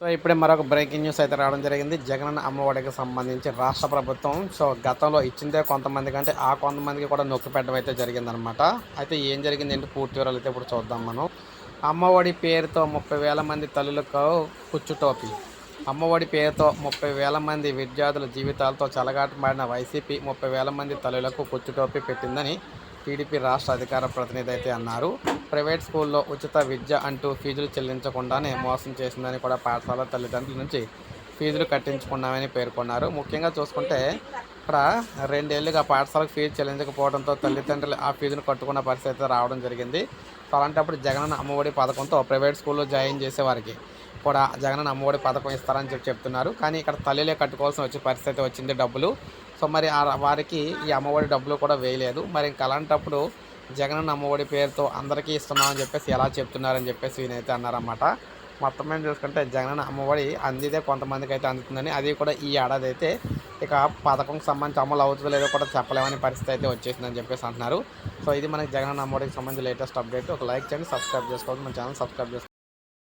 So ఇప్పుడే మరొక breaking news అయితే రావడం జరిగింది. జగనన్న అమ్మఒడికి సంబంధించి రాష్ట్ర ప్రభుత్వం సో గతంలో ఇచ్చిందే కొంతమంది కంటే ఆ కొంతమందికి కూడా నొక్కి పెట్టడం అయితే జరిగిందనమాట అయితే ఏం జరిగింది ఏంటి? పూర్తి వివరాలు అయితే ఇప్పుడు చూద్దాం మనం. అమ్మఒడి పేరుతో ముప్పై వేల మంది తల్లులకు కుచ్చుటోపి అమ్మఒడి పేరుతో ముప్పై వేల మంది విద్యార్థుల జీవితాలతో చలగాటమాడిన వైసీపీ ముప్పై వేల మంది తల్లులకు కుచ్చుటోపి పెట్టిందని టీడీపీ రాష్ట్ర అధికార ప్రతినిధి అయితే అన్నారు. ప్రైవేట్ స్కూల్లో ఉచిత విద్య అంటూ ఫీజులు చెల్లించకుండానే మోసం చేసిందని కూడా పాఠశాల తల్లిదండ్రుల నుంచి ఫీజులు కట్టించుకున్నామని పేర్కొన్నారు. ముఖ్యంగా చూసుకుంటే ఇక్కడ రెండేళ్ళుగా పాఠశాలకు ఫీజు చెల్లించకపోవడంతో తల్లిదండ్రులు ఆ ఫీజును కట్టుకున్న పరిస్థితి అయితే రావడం జరిగింది. అలాంటప్పుడు జగనన్న అమ్మఒడి పథకంతో ప్రైవేట్ స్కూల్లో జాయిన్ చేసేవారికి కూడా జగనన్న అమ్మఒడి పథకం ఇస్తారని చెప్పి చెప్తున్నారు. కానీ ఇక్కడ తల్లిలే కట్టుకోవాల్సిన వచ్చే పరిస్థితి వచ్చింది డబ్బులు. సో మరి ఆ వారికి ఈ అమ్మఒడి డబ్బులు కూడా వేయలేదు. మరి ఇంకా అలాంటప్పుడు జగనన్న అమ్మఒడి పేరుతో అందరికీ ఇస్తున్నామని చెప్పేసి ఎలా చెప్తున్నారని చెప్పేసి ఈయనైతే అన్నారన్నమాట. మొత్తం మీద చూసుకుంటే జగనన్న అమ్మఒడి అందితే కొంతమందికి అయితే అందుతుందని అది కూడా ఈ ఏడాది అయితే ఇక పథకం సంబంధించి అమలు అవుతుందో లేదో కూడా చెప్పలేమని పరిస్థితి అయితే వచ్చేసిందని చెప్పేసి అంటున్నారు. సో ఇది మనకి జగనన్న అమ్మఒడికి సంబంధించి లేటెస్ట్ అప్డేట్. ఒక లైక్ చేయండి సబ్స్క్రైబ్ చేసుకోవాలి మన ఛానల్ సబ్స్క్రైబ్ చేసుకోండి.